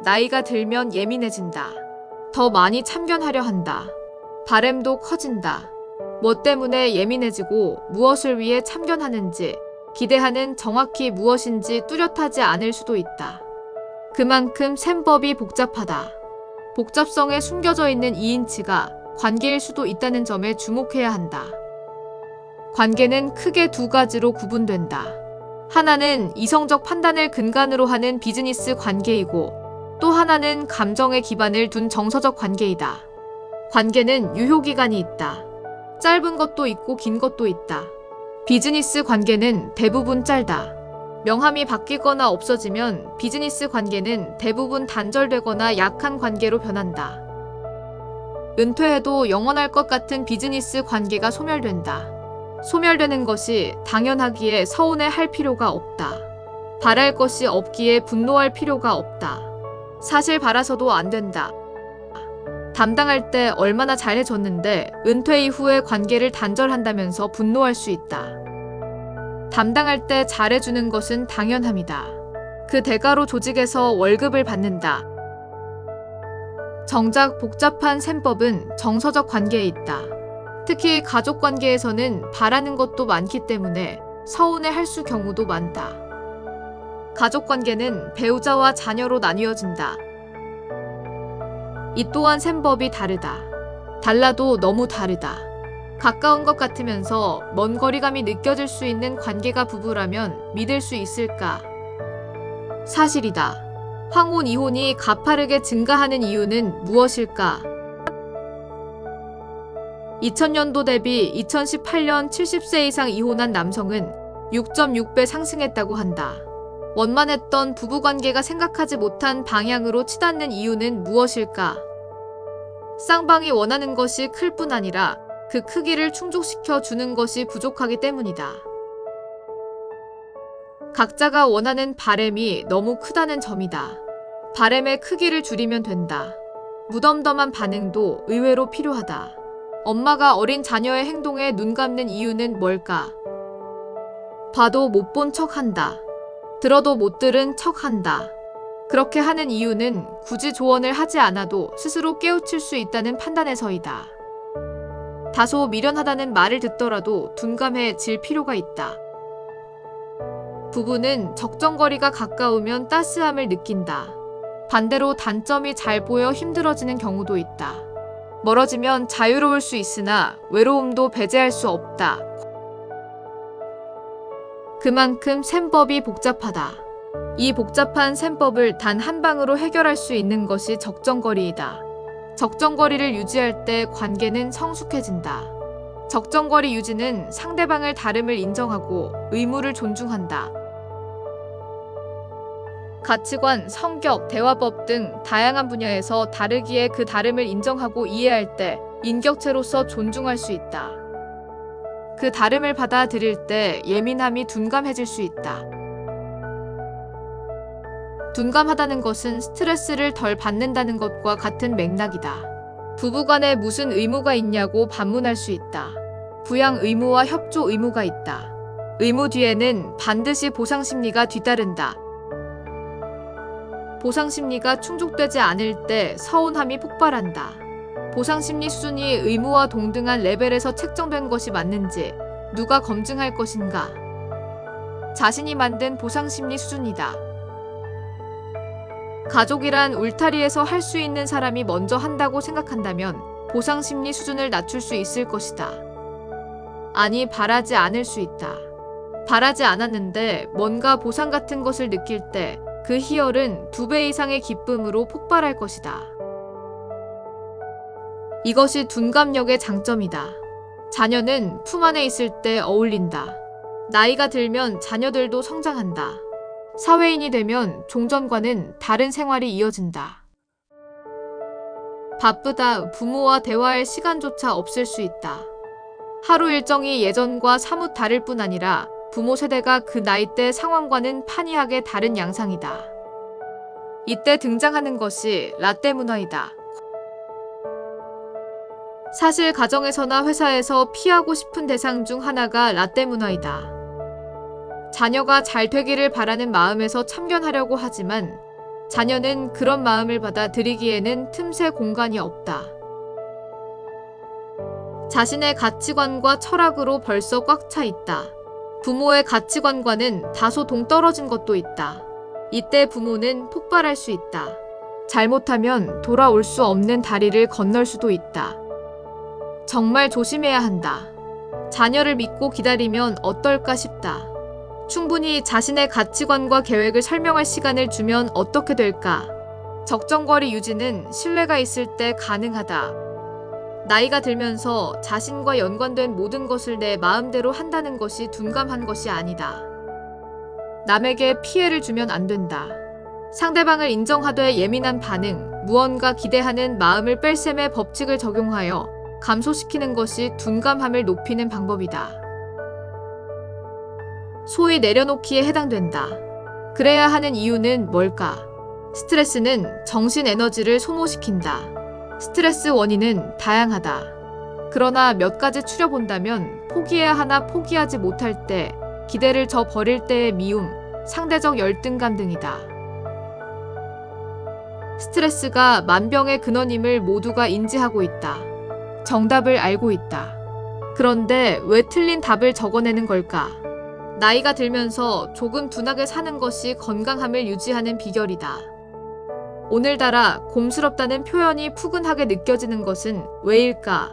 나이가 들면 예민해진다. 더 많이 참견하려 한다. 바램도 커진다. 뭐 때문에 예민해지고 무엇을 위해 참견하는지, 기대하는 정확히 무엇인지 뚜렷하지 않을 수도 있다. 그만큼 셈법이 복잡하다. 복잡성에 숨겨져 있는 이인치가 관계일 수도 있다는 점에 주목해야 한다. 관계는 크게 두 가지로 구분된다. 하나는 이성적 판단을 근간으로 하는 비즈니스 관계이고 또 하나는 감정의 기반을 둔 정서적 관계이다. 관계는 유효기간이 있다. 짧은 것도 있고 긴 것도 있다. 비즈니스 관계는 대부분 짧다. 명함이 바뀌거나 없어지면 비즈니스 관계는 대부분 단절되거나 약한 관계로 변한다. 은퇴해도 영원할 것 같은 비즈니스 관계가 소멸된다. 소멸되는 것이 당연하기에 서운해 할 필요가 없다. 바랄 것이 없기에 분노할 필요가 없다. 사실 바라서도 안 된다. 담당할 때 얼마나 잘해줬는데 은퇴 이후에 관계를 단절한다면서 분노할 수 있다. 담당할 때 잘해주는 것은 당연합니다. 그 대가로 조직에서 월급을 받는다. 정작 복잡한 셈법은 정서적 관계에 있다. 특히 가족 관계에서는 바라는 것도 많기 때문에 서운해 할수 경우도 많다. 가족 관계는 배우자와 자녀로 나뉘어진다. 이 또한 셈법이 다르다. 달라도 너무 다르다. 가까운 것 같으면서 먼 거리감이 느껴질 수 있는 관계가 부부라면 믿을 수 있을까? 사실이다. 황혼 이혼이 가파르게 증가하는 이유는 무엇일까? 2000년도 대비 2018년 70세 이상 이혼한 남성은 6.6배 상승했다고 한다. 원만했던 부부관계가 생각하지 못한 방향으로 치닫는 이유는 무엇일까? 쌍방이 원하는 것이 클 뿐 아니라 그 크기를 충족시켜 주는 것이 부족하기 때문이다. 각자가 원하는 바램이 너무 크다는 점이다. 바램의 크기를 줄이면 된다. 무덤덤한 반응도 의외로 필요하다. 엄마가 어린 자녀의 행동에 눈 감는 이유는 뭘까? 봐도 못 본 척 한다. 들어도 못 들은 척 한다. 그렇게 하는 이유는 굳이 조언을 하지 않아도 스스로 깨우칠 수 있다는 판단에서이다. 다소 미련하다는 말을 듣더라도 둔감해질 필요가 있다. 부부는 적정거리가 가까우면 따스함을 느낀다. 반대로 단점이 잘 보여 힘들어지는 경우도 있다. 멀어지면 자유로울 수 있으나 외로움도 배제할 수 없다. 그만큼 셈법이 복잡하다. 이 복잡한 셈법을 단 한 방으로 해결할 수 있는 것이 적정거리이다. 적정거리를 유지할 때 관계는 성숙해진다. 적정거리 유지는 상대방을 다름을 인정하고 의무를 존중한다. 가치관, 성격, 대화법 등 다양한 분야에서 다르기에 그 다름을 인정하고 이해할 때 인격체로서 존중할 수 있다. 그 다름을 받아들일 때 예민함이 둔감해질 수 있다. 둔감하다는 것은 스트레스를 덜 받는다는 것과 같은 맥락이다. 부부간에 무슨 의무가 있냐고 반문할 수 있다. 부양 의무와 협조 의무가 있다. 의무 뒤에는 반드시 보상 심리가 뒤따른다. 보상 심리가 충족되지 않을 때 서운함이 폭발한다. 보상 심리 수준이 의무와 동등한 레벨에서 책정된 것이 맞는지 누가 검증할 것인가? 자신이 만든 보상 심리 수준이다. 가족이란 울타리에서 할 수 있는 사람이 먼저 한다고 생각한다면 보상 심리 수준을 낮출 수 있을 것이다. 아니, 바라지 않을 수 있다. 바라지 않았는데 뭔가 보상 같은 것을 느낄 때 그 희열은 두 배 이상의 기쁨으로 폭발할 것이다. 이것이 둔감력의 장점이다. 자녀는 품 안에 있을 때 어울린다. 나이가 들면 자녀들도 성장한다. 사회인이 되면 종전과는 다른 생활이 이어진다. 바쁘다 부모와 대화할 시간조차 없을 수 있다. 하루 일정이 예전과 사뭇 다를 뿐 아니라 부모 세대가 그 나이대 상황과는 판이하게 다른 양상이다. 이때 등장하는 것이 라떼 문화이다. 사실 가정에서나 회사에서 피하고 싶은 대상 중 하나가 라떼 문화이다. 자녀가 잘 되기를 바라는 마음에서 참견하려고 하지만 자녀는 그런 마음을 받아들이기에는 틈새 공간이 없다. 자신의 가치관과 철학으로 벌써 꽉 차 있다. 부모의 가치관과는 다소 동떨어진 것도 있다. 이때 부모는 폭발할 수 있다. 잘못하면 돌아올 수 없는 다리를 건널 수도 있다. 정말 조심해야 한다. 자녀를 믿고 기다리면 어떨까 싶다. 충분히 자신의 가치관과 계획을 설명할 시간을 주면 어떻게 될까? 적정거리 유지는 신뢰가 있을 때 가능하다. 나이가 들면서 자신과 연관된 모든 것을 내 마음대로 한다는 것이 둔감한 것이 아니다. 남에게 피해를 주면 안 된다. 상대방을 인정하되 예민한 반응, 무언가 기대하는 마음을 뺄셈의 법칙을 적용하여 감소시키는 것이 둔감함을 높이는 방법이다. 소위 내려놓기에 해당된다. 그래야 하는 이유는 뭘까? 스트레스는 정신 에너지를 소모시킨다. 스트레스 원인은 다양하다. 그러나 몇 가지 추려본다면 포기해야 하나 포기하지 못할 때, 기대를 저 버릴 때의 미움, 상대적 열등감 등이다. 스트레스가 만병의 근원임을 모두가 인지하고 있다. 정답을 알고 있다. 그런데 왜 틀린 답을 적어내는 걸까? 나이가 들면서 조금 둔하게 사는 것이 건강함을 유지하는 비결이다. 오늘따라 곰스럽다는 표현이 푸근하게 느껴지는 것은 왜일까?